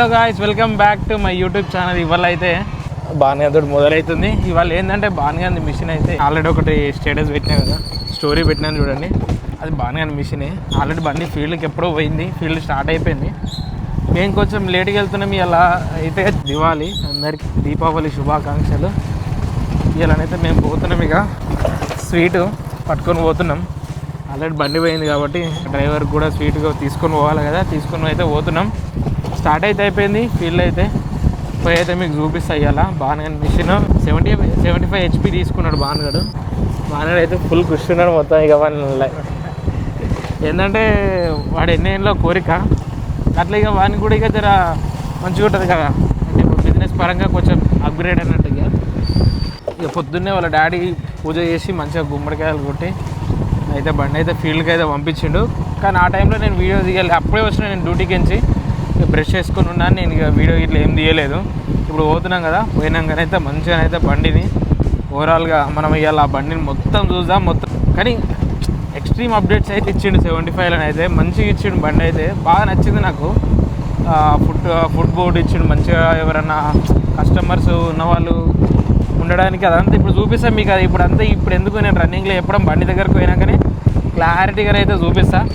Hello guys welcome back to my YouTube channel ఇవాళ అయితే బాణగాంతో మొదలవుతుంది ఇవాళ ఏంటంటే బాణగాంధి మిషన్ అయితే ఆల్రెడీ ఒకటి స్టేటస్ పెట్టినా కదా స్టోరీ పెట్టినాను చూడండి. అది బాణగాంధి మిషనే ఆల్రెడీ బండి ఫీల్డ్కి ఎప్పుడో పోయింది ఫీల్డ్ స్టార్ట్ అయిపోయింది. మేము కొంచెం లేట్గా వెళ్తున్నాం ఇలా అయితే దివాళి. అందరికి దీపావళి శుభాకాంక్షలు. ఇలానైతే మేము పోతున్నాం ఇక. స్వీటు పట్టుకొని పోతున్నాం. ఆల్రెడీ బండి పోయింది కాబట్టి డ్రైవర్ కూడా స్వీట్గా తీసుకొని పోవాలి కదా తీసుకొని అయితే పోతున్నాం. స్టార్ట్ అయితే అయిపోయింది ఫీల్డ్ అయితే. పోయి అయితే మీకు చూపిస్తా ఇవాళ బాగానే mission seventy seventy five HP తీసుకున్నాడు బానగాడు బానగాడు అయితే ఫుల్ కూర్చున్నాడు మొత్తం ఇక వాళ్ళ ఏంటంటే వాడు ఎన్ని ఏళ్ళో కోరిక? అట్లా ఇక వాడిని కూడా ఇక జర మంచిగా ఉంటుంది కదా. అంటే బిజినెస్ పరంగా కొంచెం అప్గ్రేడ్ అన్నట్టు ఇక. ఇక పొద్దున్నే వాళ్ళ డాడీ పూజ చేసి మంచిగా గుమ్మడికాయలు కొట్టి అయితే బండి అయితే ఫీల్డ్కి అయితే పంపించిండు. కానీ ఆ టైంలో నేను వీడియో దిగాలి అప్పుడే వచ్చిన నేను డ్యూటీకి ఎంచి బ్రష్ చేసుకుని ఉన్నాను. నేను ఇక వీడియో ఇట్లా ఏం తీయలేదు. ఇప్పుడు పోతున్నాం కదా పోయినాకనైతే మంచిగా అయితే బండిని. ఓవరాల్గా మనం ఇవాళ ఆ బండిని మొత్తం చూద్దాం. మొత్తం కానీ ఎక్స్ట్రీమ్ అప్డేట్స్ అయితే ఇచ్చిండు సెవెంటీ ఫైవ్లో అయితే. మంచిగా ఇచ్చిండు బండి అయితే. బాగా నచ్చింది నాకు. ఫుడ్ ఫుడ్ బోర్డు ఇచ్చిండు మంచిగా ఎవరన్నా కస్టమర్స్ ఉన్నవాళ్ళు ఉండడానికి. అదంతా ఇప్పుడు చూపిస్తాను మీకు అది. ఇప్పుడు అంతా ఇప్పుడు ఎందుకు నేను రన్నింగ్లో చెప్పడం బండి దగ్గరకు పోయినాకనే క్లారిటీగా అయితే చూపిస్తాను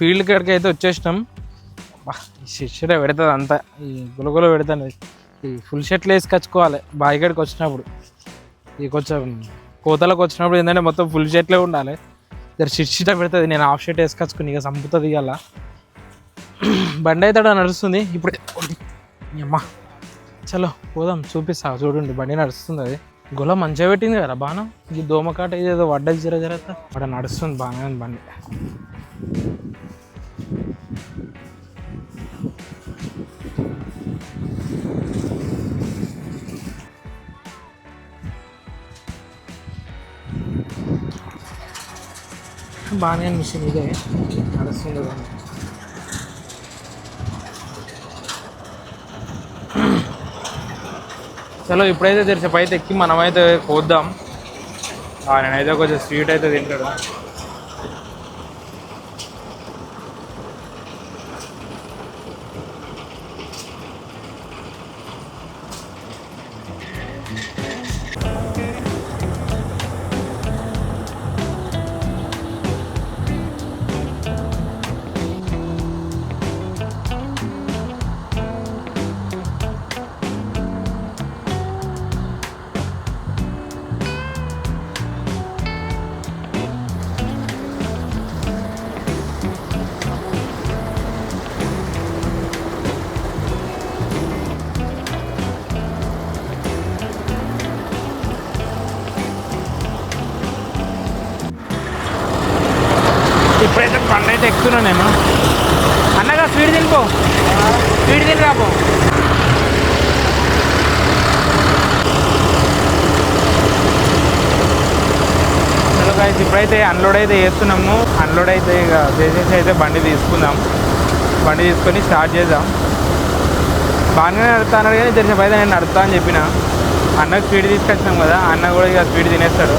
ఫీల్డ్ కాడికి అయితే వచ్చేసినాం. బా, ఈ శిష్యుడే పెడుతుంది అంతా. ఈ గులగుల పెడతాను ఈ ఫుల్ షర్ట్లు వేసి కచ్చుకోవాలి. బావి కాడికి వచ్చినప్పుడు. ఈ కొంచెం కోతలకు వచ్చినప్పుడు ఏంటంటే మొత్తం ఫుల్ షర్ట్లే ఉండాలి. జర శిక్షిట పెడుతుంది నేను హాఫ్ షర్ట్ వేసుకొచ్చుకుని ఇక చంపుతుంది ఇవాళ బండి అయితే నడుస్తుంది. ఇప్పుడు. అమ్మా. చలో పోదాం. చూపిస్తా. చూడండి. బండి నడుస్తుంది అది. గుల మంచిగా పెట్టింది కదా బాణం? ఈ దోమకాట ఏదో వడ్డది జర జర అక్కడ నడుస్తుంది బాగానే ఉంది బండి. బాగానే మిషన్ ఇదే? నడుస్తుంది చలో ఇప్పుడైతే తెరిచి పైతే ఎక్కి మనమైతే కోద్దాం నేనైతే కొంచెం స్వీట్ అయితే తింటాడు పండు నేను అన్నగా స్వీట్ తినిపో స్వీట్ తిని రాపో. ఇప్పుడైతే అన్లోడ్ అయితే చేస్తున్నాము. అన్లోడ్ అయితే ఇక చేసేసి అయితే బండి తీసుకుందాం. బండి తీసుకొని స్టార్ట్ చేద్దాం. బాగానే నడుపుతా కానీ తెలిసిన అయితే నేను నడుపుతా అని చెప్పిన. అన్నకు స్వీట్ తీసుకొచ్చినాం కదా అన్న కూడా ఇక స్వీట్ తినేస్తాడు.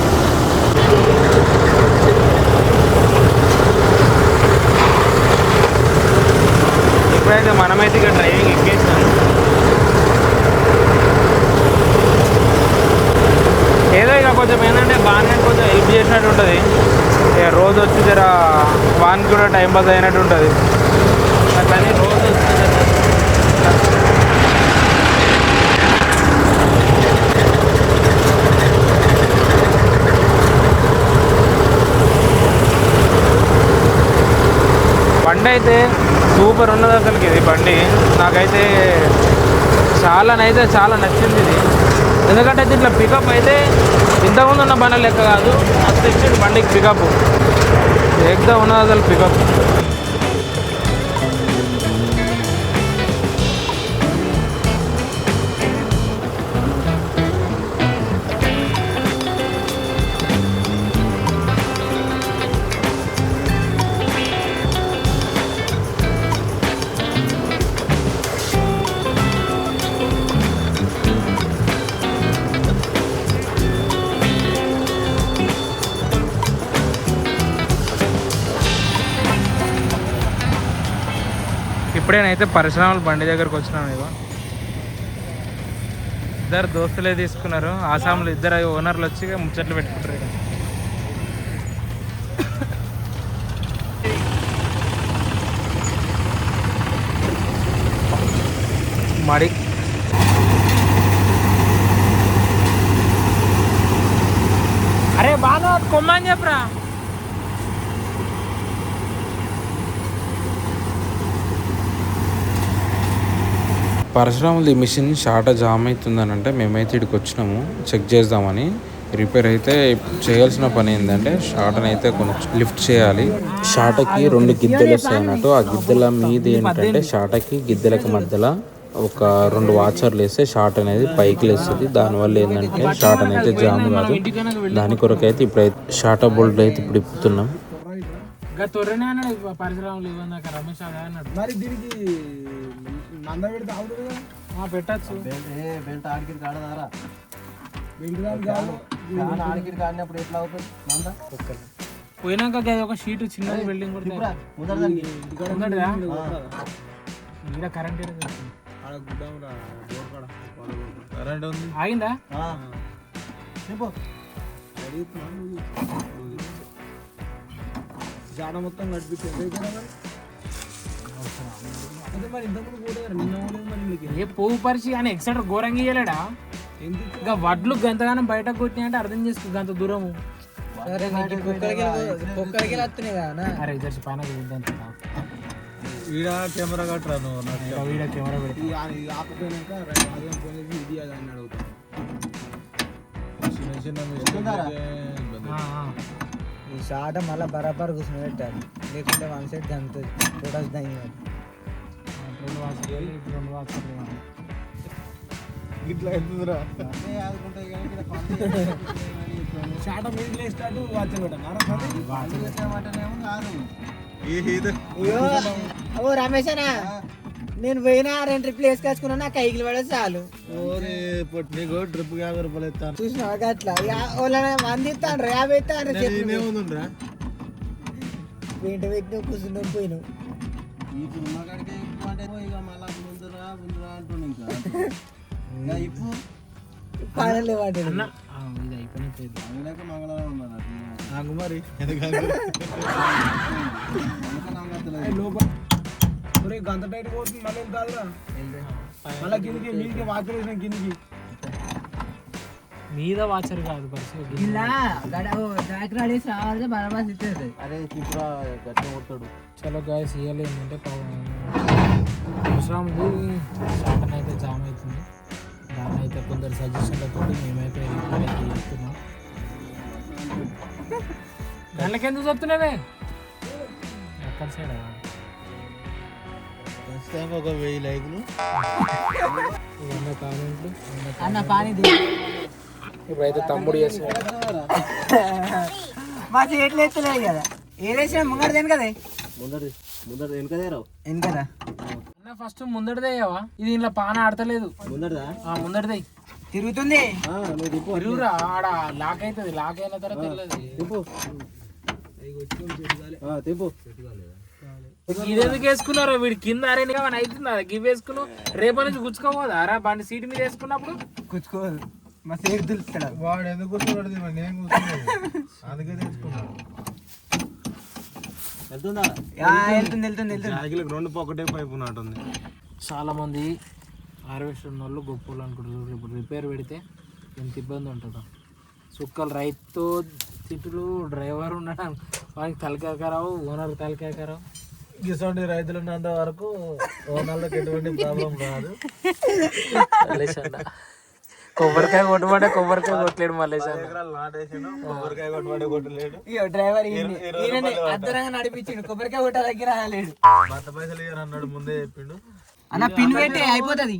ఇప్పుడైతే మనమైతే ఇక్కడ డ్రైవింగ్ ఎక్కేసాము ఏదో ఇక కొంచెం ఏంటంటే బాగానే కొంచెం హెల్ప్ చేసినట్టు ఉంటుంది. ఇక రోజు వచ్చి జర వానికి కూడా టైం పాస్ అయినట్టు ఉంటుంది. కానీ రోజు వచ్చి బండి అయితే సూపర్ ఉన్నది ఈ బండి. నాకైతే చాలానైతే చాలా నచ్చింది ఇది. ఎందుకంటే దీంట్లో పికప్ అయితే ఇంతకుముందు ఉన్న బండి లెక్క కాదు. అంత ఇచ్చింది బండికి పికప్ ఎగ్దా ఉన్నది అసలు పికప్ ఇప్పుడేనైతే పరిశ్రమల బండి దగ్గరకు వచ్చినాం ఇగో. ఇద్దరు దోస్తులే తీసుకున్నారు. ఆసాములు ఇద్దరు ఓనర్లు వచ్చి ఇక ముచ్చట్లు పెట్టుకుంటారు ఇక. మడి. అరే బాగా కొమ్మని చెప్పరా? పరశురాముది మిషన్ షార్ట్ జామ్ అవుతుందని అంటే మేమైతే ఇక్కడికి వచ్చినాము చెక్ చేద్దామని. రిపేర్ అయితే చేయాల్సిన పని ఏంటంటే షార్ట్ని అయితే కొంచెం లిఫ్ట్ చేయాలి. షార్ట్కి రెండు గిద్దెలు వస్తాయి అన్నట్టు. ఆ గిద్దెల మీద ఏంటంటే షార్ట్కి గిద్దెలకి మధ్యలో ఒక రెండు వాచర్లు వేస్తే షార్ట్ అనేది పైకి లేస్తుంది. దానివల్ల ఏంటంటే షార్ట్ అనేది జామ్ కాదు. దాని కొరకు అయితే ఇప్పుడైతే షార్ట్ బోల్ట్ అయితే ఇప్పుడు ఇప్పుతున్నాం. ఇంకా తొర్రనే అన్నాడు పరిశ్రమలు ఇవ్వండి నాకు రమేష్ అదే అన్నాడు. మరి దీనికి మంద పెడితే ఆవుతుంది కదా? ఆ, పెట్టచ్చు. బెల్ట్ ఆడికి కాడదారా. ఆడికి కాడినప్పుడు ఎట్లా అవుతుంది? మంద పోయినాక అది ఒక షీట్ చిన్నది బిల్డింగ్ కూడా ఈడ కరెంట్ కరెంట్ ఉంది. ఆగిందా? చెప్పు. జాడ మొత్తం మీకు ఏ పోవు పరిచి అని ఎక్సెటర్ ఘోరంగా ఇయ్యలేడా? ఇంకా వడ్లు గంతగానం బయటకు కొట్టినాయి అంటే అర్థం చేసుకో గంత దూరము. అరే పైన ఈడ కెమెరా కట్టరా నువ్వు? కెమెరా. పెట్టి ఇది అని అడుగుతాను చిన్న చిన్న. ఈ షాట మళ్ళీ బరాబర్ కూర్చొని పెట్టారు లేకుంటే వన్ సైడ్ గంతుంది. ఫోటోస్ దాని రెండు వాచ్లు రెండు వాచ్లు ఇట్లా అవుతుందిరా. షాట మీద వాచ్ పెట్టాను రమేష్ అన్న. నేను పోయినా రెండు ట్రిప్లు వేసుకొచ్చుకున్నా నాకు కైకిలు పడే చాలు. ఓరే నీకు ట్రిప్ యాభై రూపాయలు ఇస్తాను. చూసిన అట్లా మంది ఇస్తాను యాభై ఇస్తాను వెంట పెట్టిన కూర్చున్నాం పోయినాం. ఇప్పుడు మగాడికి ఇప్పు అంటే ఇక మళ్ళా ముందురా ముందురా అంటుండు ఇంకా. ఇంకా ఇప్పు. పాడలే వాటి అన్న ఆ, ఇది అయిపోయినట్లేదు అందులోకి మంగళవారం ఉన్నారు అట్లా నాకు మరి లోపల. ఒరే గంట టైట్ పోతుంది మళ్ళీ కాదురా? మళ్ళీ కిందికి మీదికి వాచర్ వేసిన కిందికి. మీద వాచర్ కాదు పరిస్థితి ఇలా ట్రాక్ రాడేసి రావాలి బరాబర్ ఇచ్చేది అరే ఇప్పుడు గట్టి కొడతాడు. చలో గాయస్ ఇయ్యాలి ఏంటంటే అయితే జామ్ అవుతుంది. దాన్ని అయితే కొందరు సజెషన్లతో మేమైతే రిపేర్ అయితే చేస్తున్నాం ఎందుకు చెప్తున్నావే? ఎక్కడ సైడ్ ఖచ్చితంగా ఒక వెయ్యి లైకులు. కామెంట్లు అన్న పానీ ఇప్పుడైతే తమ్ముడు చేస్తున్నాడు. మా చేతులు ఎత్తలేదు కదా. ఏదేసిన ముంగడదేను కదా ముందర ముందర వెనుకదే రావు. ఎందుకదా అన్న ఫస్ట్ ముందటిదేయవా ఇది ఇంట్లో పాన ఆడతలేదు. ముందరదా? ఆ ముందటిదే తిరుగుతుంది. తిరుగురా ఆడ లాక్ అవుతుంది లాక్ అయిన తర్వాత తిప్పు. ఇదెందుకు వేసుకున్నారు వీడి కింద అరే ఏమైనా అవుతుందా? గివ్ వేసుకున్నావు రేపటి నుంచి గుచ్చుకోపోదా రా బండి సీట్ మీద వేసుకున్నప్పుడు? కూర్చుకోదు మా సేరు దులుస్తాడు వాడు ఎందుకు కూర్చున్నాడు నేను కూర్చున్నాను అందుకే తెచ్చుకున్నాను వెళ్తుందా? వెళ్తుంది వెళ్తుంది వెళ్తుంది. సైకిల్కి రెండు పొక్కటే పైపు ఉన్నట్టుంది చాలా మంది హార్వెస్టర్ ఉన్న వాళ్ళు గొప్ప వాళ్ళు అనుకుంటారు ఇప్పుడు రిపేర్ పెడితే ఎంత ఇబ్బంది ఉంటుందో. సుక్కలు రైతు తిట్టులు డ్రైవర్ ఉండడం వానికి తలకాకరావు ఓనర్ తలకాకరావు ఇటువంటి రైతులు ఉన్నంత వరకు ఓనర్లకు ఎటువంటి ప్రాబ్లం రాదు. మల్లేష్ అన్న కొబ్బరికాయ కొట్టమంటే కొబ్బరికాయ కొట్టలేడు మల్లేష్ అన్న ఎకరాలు నాటేసాను కొబ్బరికాయ కొట్టుబడి కొట్టలేడు. ఇయ్యో డ్రైవర్ ఈయననే అద్దరంగా నడిపించిండు. కొబ్బరికాయ కొట్ట దగ్గర రాలేడు. పైసలు ఇయ్యను అన్నాడు ముందే చెప్పిండు. అన్న పిన్ పెట్టి అయిపోతుంది.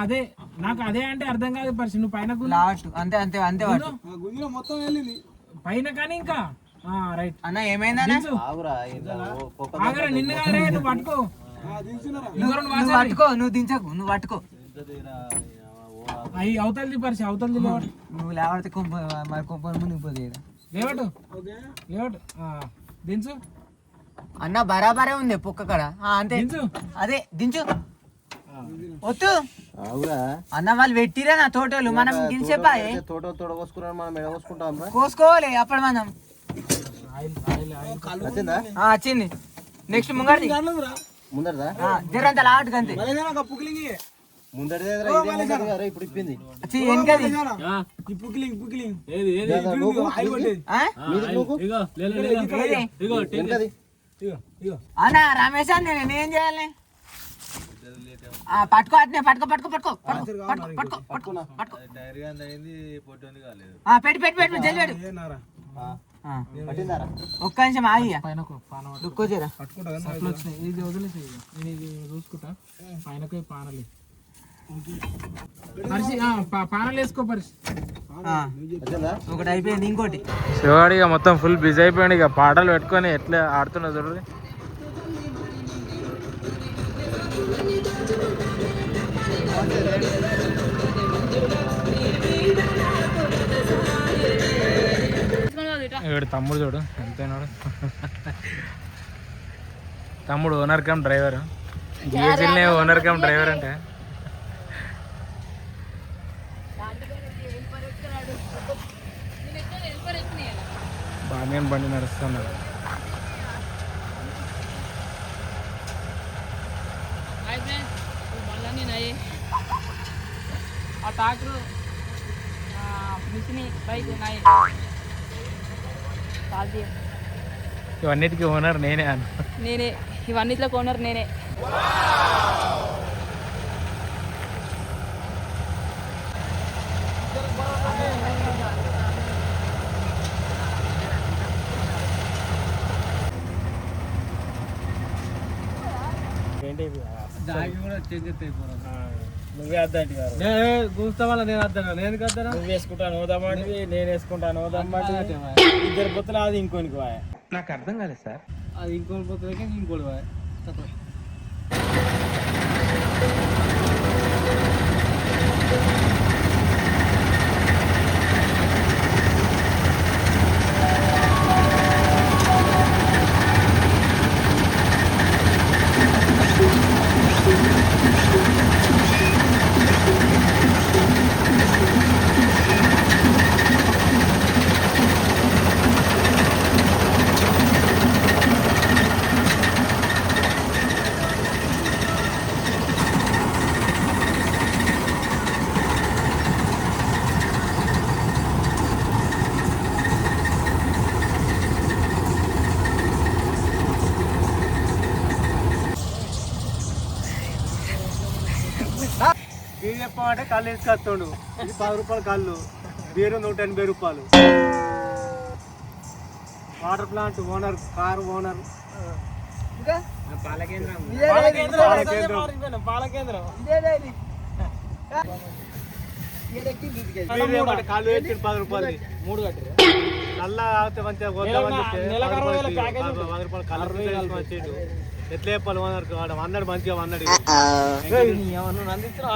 అదే. నాకు అదే అంటే అర్థం కాదు పరిస్థితి నువ్వు పైన. లాస్ట్ అంతే అంతే అంతే గుంజిలో మొత్తం వెళ్ళింది. పైన కానీ ఇంకా? రైట్ అన్న ఏమైందన్న? ఆగురా నిన్ను నువ్వు పట్టుకో. నువ్వు పట్టుకో నువ్వు దించకు నువ్వు పట్టుకో. అవి అవతలది అవతలది నువ్వు లేవడితే కొంప మరి కొంప మునిగిపోతుంది ఈడ. లేవటు ఓకే. లేవటు ఆ, దించు. అన్న బరాబరే ఉంది పొక్క కాడ. ఆ, అంతే. దించు. అదే దించు. వద్దు. అన్న వాళ్ళు పెట్టిరా నా తోటలు మనం దించేపాయే తోట తోట కోసుకున్నాను మనం ఎడ కోసుకుంటాం కోసుకోవాలి అప్పుడు మనం. వచ్చిందా నెక్స్ట్ కానురా ముందరదా? ఆ, జరంత లాట్ ముందరదే ఇప్పుడు ఇప్పింది. వెనకది. పుక్లింగ్ పుక్లింగ్ ఏది? అన్న రమేష్ అన్న నేను ఏం చేయాలి? పట్టుకో అట్నే పట్టుకో పట్టుకో పట్టుకో పట్టుకో పట్టుకో పట్టుకో పట్టుకో ఆ, పెట్టి పెట్టి పెట్టి జల్లి ఒక్క నిమిషం ఆగి పైన పాన దుక్కోచేరా పట్టుకుంటా కదా అట్లా వచ్చినాయి. ఇది వదిలేసి నేను ఇది చూసుకుంటా. పైనకు పానలు. ఒకటి అయిపోయింది ఇంకోటి. శివాడి ఇక మొత్తం ఫుల్ బిజీ అయిపోయాడు. ఇక పాటలు పెట్టుకొని ఎట్లా ఆడుతున్నా చూడండి ఇక్కడ తమ్ముడు చూడు ఎంతైనాడు? తమ్ముడు ఓనర్ కమ్ డ్రైవర్ జిఎస్ఎల్నే ఓనర్ కమ్ డ్రైవర్ అంటే. బాగా బండి నడుస్తున్నాడు. ఆ ట్రాక్టర్ మిషన్ బైక్ ఉన్నాయి. ఇవన్నిటికీ ఓనర్ నేనే అన్న నేనే. ఇవన్నిట్లో కొనరు నేనే. నువ్వే అద్దంటి గారు. గుంజుతా వల్ల నేను అద్దనా నేను కద్దనా? నువ్వు వేసుకుంటాను ఓదమ్మంటివి నేను వేసుకుంటాను ఓదమ్మంటివి ఇద్దరు పొత్తులు అది ఇంకోనికి పోయా నాకు అర్థం కాలేదు సార్. అది ఇంకోటి పొత్తులకి ఇంకోటి పోయా బీరు చెప్పమంటే కళ్ళు వేసుకొస్తాడు. ఇది పది రూపాయలు కళ్ళు బీరు నూట ఎనభై రూపాయలు. Water plant owner car owner. కళ్ళు వేసి పది రూపాయలు. మూడు కట్టి నల్ల ఆగితే మంచిగా పది రూపాయలు కళ్ళు తీసుకొని వచ్చిండు. ఎట్లా చెప్పాలి ఓనర్ వాడు అన్నాడు మంచిగా అన్నాడు నువ్వు అందించిన